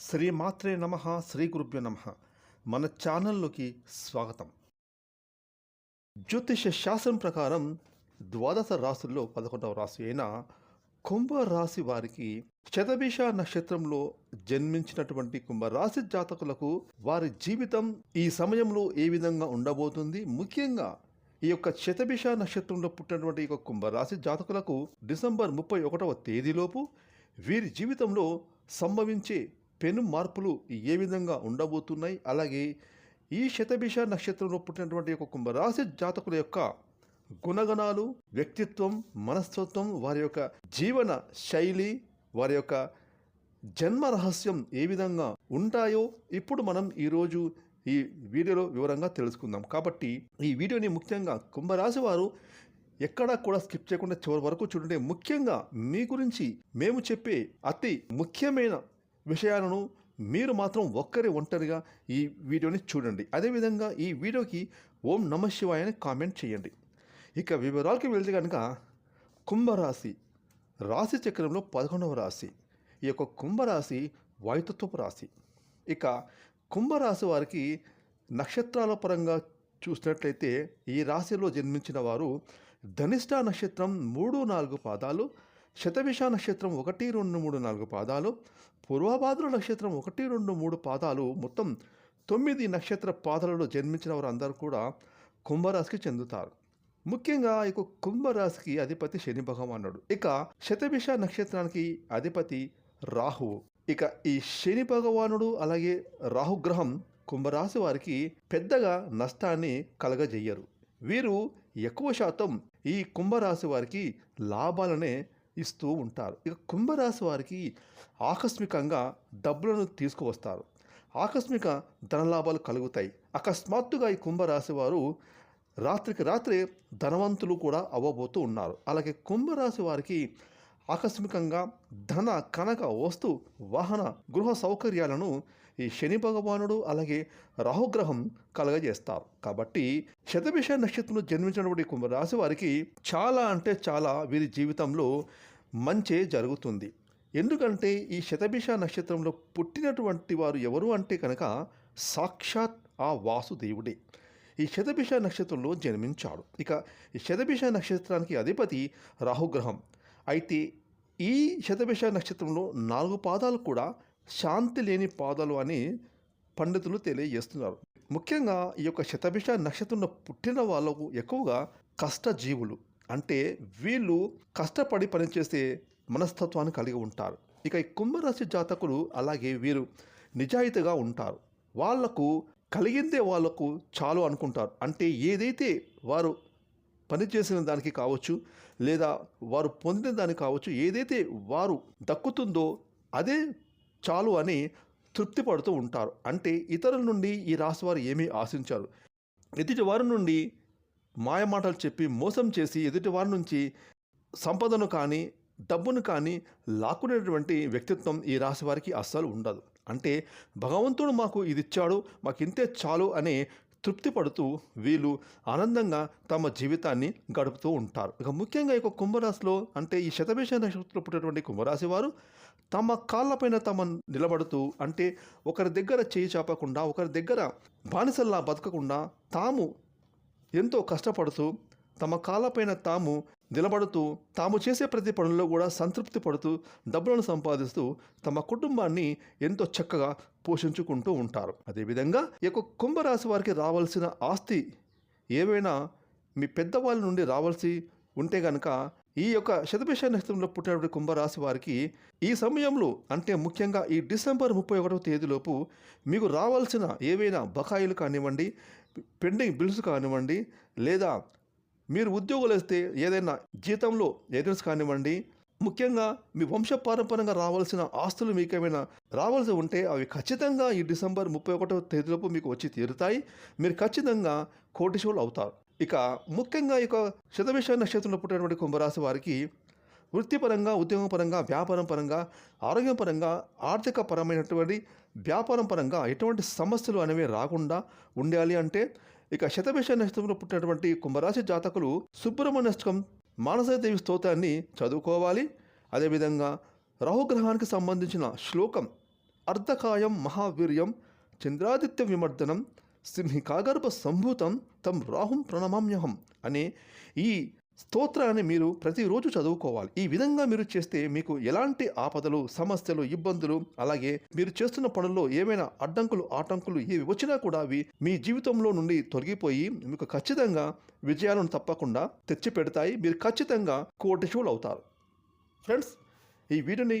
శ్రీ మాత్రే నమ శ్రీ గురుభ్యో నమ. మన ఛానల్లోకి స్వాగతం. జ్యోతిష శాస్త్రం ప్రకారం ద్వాదశ రాశుల్లో పదకొండవ రాశి అయిన కుంభరాశి వారికి శతభిష నక్షత్రంలో జన్మించినటువంటి కుంభరాశి జాతకులకు వారి జీవితం ఈ సమయంలో ఏ విధంగా ఉండబోతుంది? ముఖ్యంగా ఈ యొక్క శతభిష నక్షత్రంలో పుట్టినటువంటి ఈ యొక్క కుంభరాశి జాతకులకు డిసెంబర్ ముప్పై ఒకటవ తేదీలోపు వీరి జీవితంలో సంభవించే పెను మార్పులు ఏ విధంగా ఉండబోతున్నాయి? అలాగే ఈ శతభిష నక్షత్రంలో పుట్టినటువంటి ఒక కుంభరాశి జాతకుల యొక్క గుణగణాలు వ్యక్తిత్వం మనస్తత్వం వారి యొక్క జీవన శైలి వారి యొక్క జన్మ రహస్యం ఏ విధంగా ఉంటాయో ఇప్పుడు మనం ఈరోజు ఈ వీడియోలో వివరంగా తెలుసుకుందాం. కాబట్టి ఈ వీడియోని ముఖ్యంగా కుంభరాశి వారు ఎక్కడా కూడా స్కిప్ చేయకుండా చివరి వరకు చూడండి. ముఖ్యంగా మీ గురించి మేము చెప్పే అతి ముఖ్యమైన విషయాలను మీరు మాత్రం ఒక్కరి ఒంటరిగా ఈ వీడియోని చూడండి. అదేవిధంగా ఈ వీడియోకి ఓం నమ శివాయ అని కామెంట్ చేయండి. ఇక వివరాలకి వెళ్తే కనుక కుంభరాశి. రాశి చక్రంలో పదకొండవ రాశి. ఈ యొక్క కుంభరాశి వాయుతత్వపు రాశి. ఇక కుంభరాశి వారికి నక్షత్రాల పరంగా చూసినట్లయితే ఈ రాశిలో జన్మించిన వారు ధనిష్ట నక్షత్రం మూడు నాలుగు పాదాలు శతభిష నక్షత్రం ఒకటి రెండు మూడు నాలుగు పాదాలు పూర్వభాద్ర నక్షత్రం ఒకటి రెండు మూడు పాదాలు మొత్తం తొమ్మిది నక్షత్ర పాదాలలో జన్మించిన వారందరూ కూడా కుంభరాశికి చెందుతారు. ముఖ్యంగా ఈ కుంభరాశికి అధిపతి శని భగవానుడు. ఇక శతభిష నక్షత్రానికి అధిపతి రాహువు. ఇక ఈ శని భగవానుడు అలాగే రాహుగ్రహం కుంభరాశి వారికి పెద్దగా నష్టాన్ని కలగజేయరు. వీరు ఎక్కువ శాతం ఈ కుంభరాశి వారికి లాభాలనే ఇస్తూ ఉంటారు. ఇక కుంభరాశి వారికి ఆకస్మికంగా డబ్బులను తీసుకువస్తారు. ఆకస్మిక ధనలాభాలు కలుగుతాయి. అకస్మాత్తుగా ఈ కుంభరాశి వారు రాత్రికి రాత్రే ధనవంతులు కూడా అవ్వబోతూ ఉన్నారు. అలాగే కుంభరాశి వారికి ఆకస్మికంగా ధన కనక వస్తు వాహన గృహ సౌకర్యాలను ఈ శని భగవానుడు అలాగే రాహుగ్రహం కలగజేస్తారు. కాబట్టి శతభిష నక్షత్రంలో జన్మించినటువంటి కుంభరాశి వారికి చాలా అంటే చాలా వీరి జీవితంలో మంచే జరుగుతుంది. ఎందుకంటే ఈ శతభిష నక్షత్రంలో పుట్టినటువంటి వారు ఎవరు అంటే కనుక సాక్షాత్ ఆ వాసుదేవుడే. ఈ శతభిష నక్షత్రంలో జన్మించాడు. ఇక ఈ శతభిష నక్షత్రానికి అధిపతి రాహుగ్రహం. అయితే ఈ శతభిష నక్షత్రంలో నాలుగు పాదాలు కూడా శాంతి లేని పాదాలు అని పండితులు తెలియజేస్తున్నారు. ముఖ్యంగా ఈ యొక్క శతభిష నక్షత్రంలో పుట్టిన వాళ్ళకు ఎక్కువగా కష్టజీవులు. అంటే వీళ్ళు కష్టపడి పనిచేసే మనస్తత్వాన్ని కలిగి ఉంటారు. ఇక ఈ కుంభరాశి జాతకులు అలాగే వీరు నిజాయితీగా ఉంటారు. వాళ్ళకు కలిగిందే వాళ్ళకు చాలు అనుకుంటారు. అంటే ఏదైతే వారు పనిచేసిన దానికి కావచ్చు లేదా వారు పొందిన దానికి కావచ్చు ఏదైతే వారు దక్కుతుందో అదే చాలు అని తృప్తి పడుతూ ఉంటారు. అంటే ఇతరుల నుండి ఈ రాశి వారు ఏమీ ఆశించారు. ఎదుటి వారి నుండి మాయమాటలు చెప్పి మోసం చేసి ఎదుటివారి నుంచి సంపదను కానీ డబ్బును కానీ లాక్కునేటువంటి వ్యక్తిత్వం ఈ రాశి వారికి అస్సలు ఉండదు. అంటే భగవంతుడు మాకు ఇది ఇచ్చాడు మాకు ఇంతే చాలు అనే తృప్తి పడుతూ వీళ్ళు ఆనందంగా తమ జీవితాన్ని గడుపుతూ ఉంటారు. ఇక ముఖ్యంగా ఈ యొక్క కుంభరాశిలో అంటే ఈ శతభిష నక్షత్రంలో పుట్టినటువంటి కుంభరాశి వారు తమ కాళ్ళపైన తమ నిలబడుతూ అంటే ఒకరి దగ్గర చేయి చాపకుండా ఒకరి దగ్గర బానిసల్లా బతకకుండా తాము ఎంతో కష్టపడుతూ తమ కాళ్ళపైన తాము నిలబడుతూ తాము చేసే ప్రతి పనుల్లో కూడా సంతృప్తి పడుతూ డబ్బులను సంపాదిస్తూ తమ కుటుంబాన్ని ఎంతో చక్కగా పోషించుకుంటూ ఉంటారు. అదేవిధంగా ఈ యొక్క కుంభరాశి వారికి రావాల్సిన ఆస్తి ఏవైనా మీ పెద్దవాళ్ళ నుండి రావాల్సి ఉంటే గనక ఈ యొక్క శతభిష నక్షత్రంలో పుట్టినటువంటి కుంభరాశి వారికి ఈ సమయంలో అంటే ముఖ్యంగా ఈ డిసెంబర్ ముప్పై ఒకటవ తేదీలోపు మీకు రావాల్సిన ఏవైనా బకాయిలు కానివ్వండి పెండింగ్ బిల్స్ కానివ్వండి లేదా మీరు ఉద్యోగులు వేస్తే ఏదైనా జీతంలో ఏజెంట్స్ కానివ్వండి ముఖ్యంగా మీ వంశపారంపరంగా రావాల్సిన ఆస్తులు మీకు ఏమైనా రావాల్సి ఉంటే అవి ఖచ్చితంగా ఈ డిసెంబర్ ముప్పై ఒకటవ తేదీలోపు మీకు వచ్చి తీరుతాయి. మీరు ఖచ్చితంగా కోటిశోలు అవుతారు. ఇక ముఖ్యంగా ఇక శతభిష నక్షత్రంలో పుట్టినటువంటి కుంభరాశి వారికి వృత్తిపరంగా ఉద్యోగపరంగా వ్యాపారం పరంగా ఆరోగ్యపరంగా ఆర్థిక పరమైనటువంటి వ్యాపారం పరంగా ఎటువంటి సమస్యలు అనేవి రాకుండా ఉండాలి అంటే ఇక శతభిష నక్షత్రంలో పుట్టినటువంటి కుంభరాశి జాతకులు సుబ్రహ్మణ్యష్టకం మానసదేవి స్తోత్రాన్ని చదువుకోవాలి. అదేవిధంగా రాహుగ్రహానికి సంబంధించిన శ్లోకం అర్ధకాయం మహావీర్యం చంద్రాదిత్య విమర్దనం సింహికాగర్భ సంభూతం తం రాహుం ప్రణమామ్యహం అనే ఈ స్తోత్రాన్ని మీరు ప్రతిరోజు చదువుకోవాలి. ఈ విధంగా మీరు చేస్తే మీకు ఎలాంటి ఆపదలు సమస్యలు ఇబ్బందులు అలాగే మీరు చేస్తున్న పనుల్లో ఏమైనా అడ్డంకులు ఆటంకులు ఏవి వచ్చినా కూడా అవి మీ జీవితంలో నుండి తొలగిపోయి మీకు ఖచ్చితంగా విజయాలను తప్పకుండా తెచ్చిపెడతాయి. మీరు ఖచ్చితంగా కోటిశువులు అవుతారు ఫ్రెండ్స్ ఈ వీడియోని